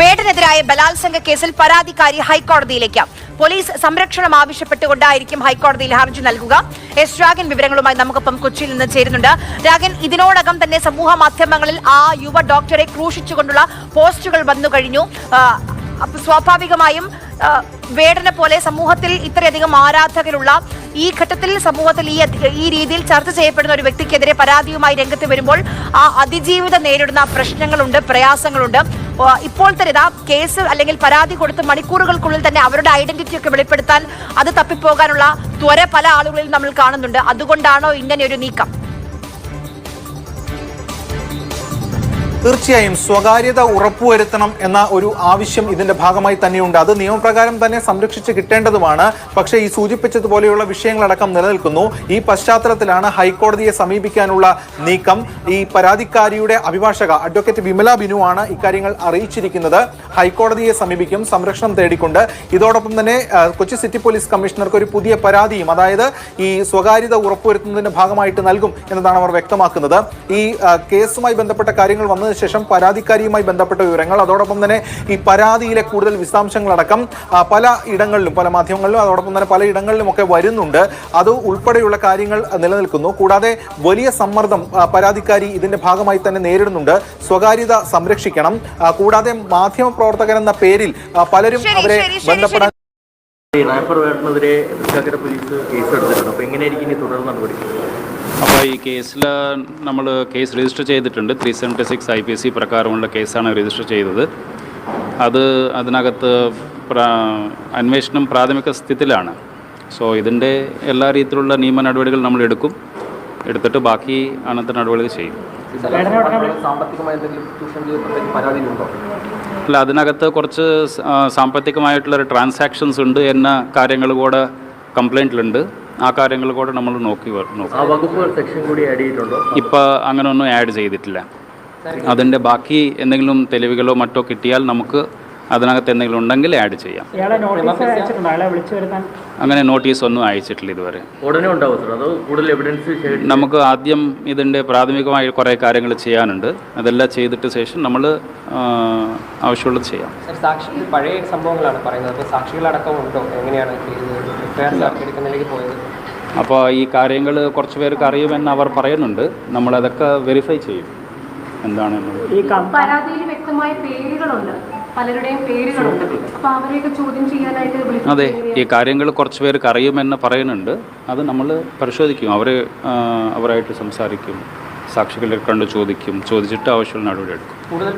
വേടനെതിരായ ബലാത്സംഗ കേസിൽ പരാതിക്കാരി ഹൈക്കോടതിയിലേക്ക്. പോലീസ് സംരക്ഷണം ആവശ്യപ്പെട്ടുകൊണ്ടായിരിക്കും ഹൈക്കോടതിയിൽ ഹർജി നൽകുക. എസ് രാഗൻ വിവരങ്ങളുമായി നമുക്കൊപ്പം കൊച്ചിയിൽ നിന്ന് ചേരുന്നുണ്ട്. രാഗൻ ഇതിനോടകം തന്നെ സമൂഹ മാധ്യമങ്ങളിൽ ആ യുവ ഡോക്ടറെ ക്രൂശിച്ചുകൊണ്ടുള്ള പോസ്റ്റുകൾ വന്നു കഴിഞ്ഞു. സ്വാഭാവികമായും വേടനെ പോലെ സമൂഹത്തിൽ ഇത്രയധികം ആരാധകരുള്ള ഈ ഘട്ടത്തിൽ സമൂഹത്തിൽ ഈ ഈ രീതിയിൽ ചർച്ച ചെയ്യപ്പെടുന്ന ഒരു വ്യക്തിക്കെതിരെ പരാതിയുമായി രംഗത്ത് വരുമ്പോൾ ആ അതിജീവിതം നേരിടുന്ന പ്രശ്നങ്ങളുണ്ട് പ്രയാസങ്ങളുണ്ട്. തന്നെ ഇതാ കേസ് അല്ലെങ്കിൽ പരാതി കൊടുത്ത് മണിക്കൂറുകൾക്കുള്ളിൽ തന്നെ അവരുടെ ഐഡന്റിറ്റി ഒക്കെ വെളിപ്പെടുത്താൻ അത് തപ്പിപ്പോകാനുള്ള ത്വര പല ആളുകളിൽ നമ്മൾ കാണുന്നുണ്ട്. അതുകൊണ്ടാണോ ഇങ്ങനെ ഒരു നീക്കം? തീർച്ചയായും സ്വകാര്യത ഉറപ്പുവരുത്തണം എന്ന ഒരു ആവശ്യം ഇതിന്റെ ഭാഗമായി തന്നെയുണ്ട്. അത് നിയമപ്രകാരം തന്നെ സംരക്ഷിച്ച് കിട്ടേണ്ടതുമാണ്. പക്ഷേ ഈ സൂചിപ്പിച്ചതുപോലെയുള്ള വിഷയങ്ങളടക്കം നിലനിൽക്കുന്നു. ഈ പശ്ചാത്തലത്തിലാണ് ഹൈക്കോടതിയെ സമീപിക്കാനുള്ള നീക്കം. ഈ പരാതിക്കാരിയുടെ അഭിഭാഷക അഡ്വക്കേറ്റ് വിമല ബിനു ആണ് ഇക്കാര്യങ്ങൾ അറിയിച്ചിരിക്കുന്നത്. ഹൈക്കോടതിയെ സമീപിക്കും സംരക്ഷണം തേടിക്കൊണ്ട്. ഇതോടൊപ്പം തന്നെ കൊച്ചി സിറ്റി പോലീസ് കമ്മീഷണർക്ക് ഒരു പുതിയ പരാതിയും അതായത് ഈ സ്വകാര്യത ഉറപ്പുവരുത്തുന്നതിന്റെ ഭാഗമായിട്ട് നൽകും എന്നതാണ് അവർ വ്യക്തമാക്കുന്നത്. ഈ കേസുമായി ബന്ധപ്പെട്ട കാര്യങ്ങൾ വന്നതിന് ശേഷം പരാതിക്കാരിയുമായി ബന്ധപ്പെട്ട വിവരങ്ങൾ. അതോടൊപ്പം തന്നെ ഈ പരാതിയിലെ കൂടുതൽ വിശദാംശങ്ങളടക്കം പല ഇടങ്ങളിലും പല മാധ്യമങ്ങളിലും അതോടൊപ്പം തന്നെ പല ഇടങ്ങളിലും ഒക്കെ വരുന്നുണ്ട്. അത് ഉൾപ്പെടെയുള്ള കാര്യങ്ങൾ നിലനിൽക്കുന്നു. കൂടാതെ വലിയ സമ്മർദ്ദം പരാതിക്കാരി ഇതിന്റെ ഭാഗമായി തന്നെ നേരിടുന്നുണ്ട്. സ്വകാര്യത സംരക്ഷിക്കണം. കൂടാതെ മാധ്യമ പ്രവർത്തകൻ എന്ന പേരിൽ പലരും അവരെ ബന്ധപ്പെടാൻ പോലീസ് അപ്പോൾ അപ്പോൾ ഈ കേസിൽ നമ്മൾ കേസ് രജിസ്റ്റർ ചെയ്തിട്ടുണ്ട്. Three seventy six I P C പ്രകാരമുള്ള കേസാണ് രജിസ്റ്റർ ചെയ്തത്. അത് അതിനകത്ത് അന്വേഷണം പ്രാഥമിക സ്ഥിതിയിലാണ് സോ ഇതിന്റെ എല്ലാ രീതിയിലുള്ള നിയമ നടപടികൾ നമ്മൾ എടുക്കും എടുത്തിട്ട് ബാക്കി അങ്ങനത്തെ നടപടികൾ ചെയ്യും. അല്ല അതിനകത്ത് കുറച്ച് സാമ്പത്തികമായിട്ടുള്ള ട്രാൻസാക്ഷൻസ് ഉണ്ട് എന്ന കാര്യങ്ങൾ കൂടെ കംപ്ലൈന്റിലുണ്ട് ആ കാര്യങ്ങൾ കൂടെ നമ്മൾ നോക്കി നോക്കും. ഇപ്പോൾ അങ്ങനെ ഒന്നും ആഡ് ചെയ്തിട്ടില്ല. അതിന്റെ ബാക്കി എന്തെങ്കിലും തെളിവുകളോ മറ്റോ കിട്ടിയാൽ നമുക്ക് അതിനകത്ത് എന്തെങ്കിലും ഉണ്ടെങ്കിൽ ആഡ് ചെയ്യാം. ഇയാളെ നോട്ടീസ് അയച്ചിട്ടുണ്ടോ? അയാളെ വിളിച്ചു വരുത്താൻ? അങ്ങനെ നോട്ടീസ് ഒന്നും അയച്ചിട്ടില്ല ഇതുവരെ. ഉടനെ ഉണ്ടാവും നമുക്ക് ആദ്യം ഇതിന്റെ പ്രാഥമികമായി കുറേ കാര്യങ്ങൾ ചെയ്യാനുണ്ട്. അതെല്ലാം ചെയ്തിട്ട് ശേഷം നമ്മൾ ആവശ്യമുള്ളത് ചെയ്യാം. സർ സാക്ഷി പഴയ സംഭവങ്ങളാണ് പറയുന്നത്. അപ്പോൾ സാക്ഷികളടക്കം ഉണ്ടോ? എങ്ങനെയാണ് എടുക്കുന്നതിലേക്ക് പോയത്? അപ്പോൾ ഈ കാര്യങ്ങൾ കുറച്ച് പേർക്ക് അറിയുമെന്ന് അവർ പറയുന്നുണ്ട്. നമ്മളതൊക്കെ വെരിഫൈ ചെയ്യും. എന്താണെന്നുള്ളത്. ഈ പരാതിയിൽ വ്യക്തമായ പേരുകളുണ്ട്. പലരുടെയും പേരുകളുണ്ട്. അപ്പൊ അവരെയൊക്കെ ചോദ്യം ചെയ്യാനായിട്ട് അതെ ഈ കാര്യങ്ങൾ കുറച്ച് പേർക്ക് അറിയുമെന്ന് പറയുന്നുണ്ട്. അത് നമ്മൾ പരിശോധിക്കും. അവർ അവരായിട്ട് സംസാരിക്കും. സാക്ഷികളെ കണ്ട് ചോദിക്കും. ചോദിച്ചിട്ട് ആവശ്യമുള്ള നടപടി എടുക്കും. കൂടുതൽ